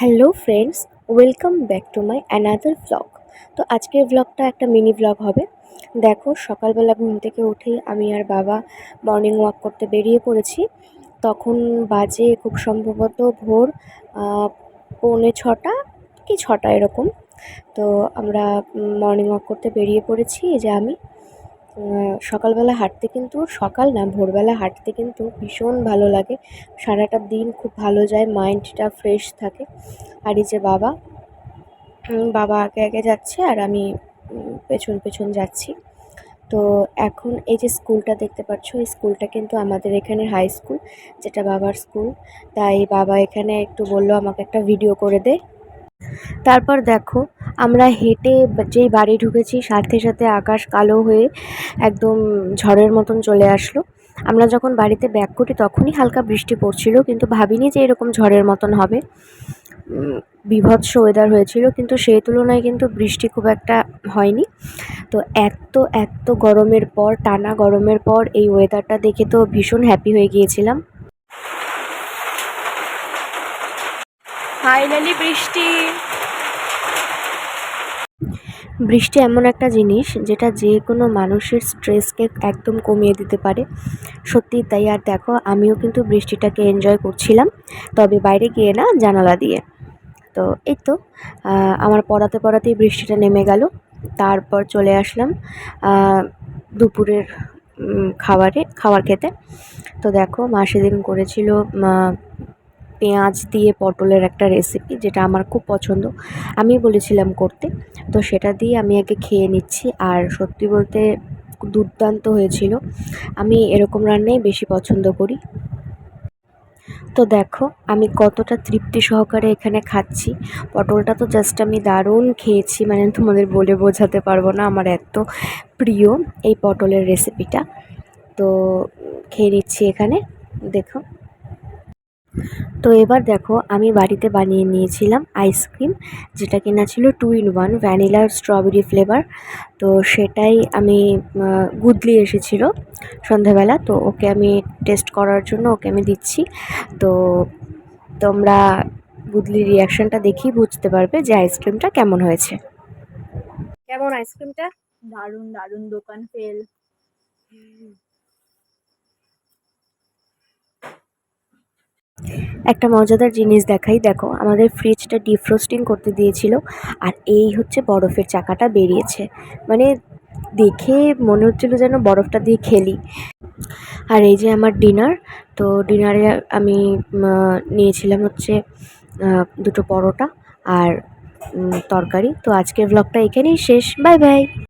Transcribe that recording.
Hello friends, welcome back to my another blog তো আজকের ব্লগটা একটা মিনি ব্লগ হবে। দেখো, সকালবেলা ঘুম থেকে উঠেই আমি আর বাবা মর্নিং ওয়াক করতে বেরিয়ে পড়েছি। তখন বাজে খুব সম্ভবত ভোর পৌনে ছটা কি ছটা এরকম। তো আমরা মর্নিং ওয়াক করতে বেরিয়ে পড়েছি যে আমি। সকালবেলা হাঁটতে কিন্তু সকাল না, ভোরবেলা হাঁটতে কিন্তু ভীষণ ভালো লাগে। সারাটা দিন খুব ভালো যায় মাইন্ডটা ফ্রেশ থাকে। আর এই যে বাবা বাবা আগে আগে যাচ্ছে আর আমি পেছন পেছন যাচ্ছি। তো এখন এই যে স্কুলটা দেখতে পাচ্ছ, এই স্কুলটা কিন্তু আমাদের এখানে হাই স্কুল যেটা বাবার স্কুল তাই বাবা এখানে একটু বলল, আমাকে একটা ভিডিও করে দে। তারপর দেখো, আমরা হেঁটে যেই বাড়ি ঢুকেছি, সাথে সাথে আকাশ কালো হয়ে একদম ঝড়ের মতন চলে আসলো। আমরা যখন বাড়িতে ব্যাক করি, তখনই হালকা বৃষ্টি পড়ছিল, কিন্তু ভাবিনি যে এরকম ঝড়ের মতন হবে। বীভৎস ওয়েদার হয়েছিল, কিন্তু সেই তুলনায় কিন্তু বৃষ্টি খুব একটা হয়নি। তো এত এত গরমের পর, টানা গরমের পর এই ওয়েদারটা দেখে তো ভীষণ হ্যাপি হয়ে গিয়েছিলাম। ফাইনালি বৃষ্টি। বৃষ্টি এমন একটা জিনিস যেটা যে কোনো মানুষের স্ট্রেসকে একদম কমিয়ে দিতে পারে। সত্যি তাই আর দেখো, আমিও কিন্তু বৃষ্টিটাকে এনজয় করছিলাম। তবে বাইরে গিয়ে না জানালা দিয়ে। তো এই তো আমার পড়াতে পড়াতেই বৃষ্টিটা নেমে গেল। তারপর চলে আসলাম দুপুরের খাবারে, খাবার খেতে। তো দেখো, মা সেদিন করেছিল পেঁয়াজ দিয়ে পটলের একটা রেসিপি যেটা আমার খুব পছন্দ। আমি বলেছিলাম করতে। তো সেটা দিয়ে আমি আগে খেয়ে নিচ্ছি। আর সত্যি বলতে দুর্দান্ত হয়েছিল। আমি এরকম রান্নাই বেশি পছন্দ করি। তো দেখো, আমি কতটা তৃপ্তি সহকারে এখানে খাচ্ছি। পটলটা তো জাস্ট আমি দারুণ খেয়েছি। মানে তোমাদের বলে বোঝাতে পারব না। আমার এত প্রিয় এই পটলের রেসিপিটা তো খেয়ে নিচ্ছি এখানে। দেখো। তো এবার দেখো, আমি বাড়িতে বানিয়ে নিয়েছিলাম আইসক্রিম, যেটা কিনা ছিল two in one vanilla strawberry flavour তো সেটাই আমি গুদলি এসেছিল সন্ধ্যাবেলা তো ওকে আমি টেস্ট করার জন্য ওকে আমি দিচ্ছি। তো তোমরা গুদলির রিয়াকশনটা দেখেই বুঝতে পারবে যে আইসক্রিমটা কেমন হয়েছে। কেমন আইসক্রিমটা? দারুণ দারুণ, দোকান ফেল একটা মজাদার জিনিস দেখাই। দেখো, আমাদের ফ্রিজটা ডিফ্রোস্টিং করতে দিয়েছিল আর এই হচ্ছে বরফের চাকাটা বেরিয়েছে। মানে দেখে মনে হচ্ছিল যেন বরফটা দিয়ে খেলি। আর এই যে আমার ডিনার তো ডিনারে আমি নিয়েছিলাম হচ্ছে দুটো পরোটা আর তরকারি। তো আজকের ব্লগটা এখানেই শেষ। Bye bye!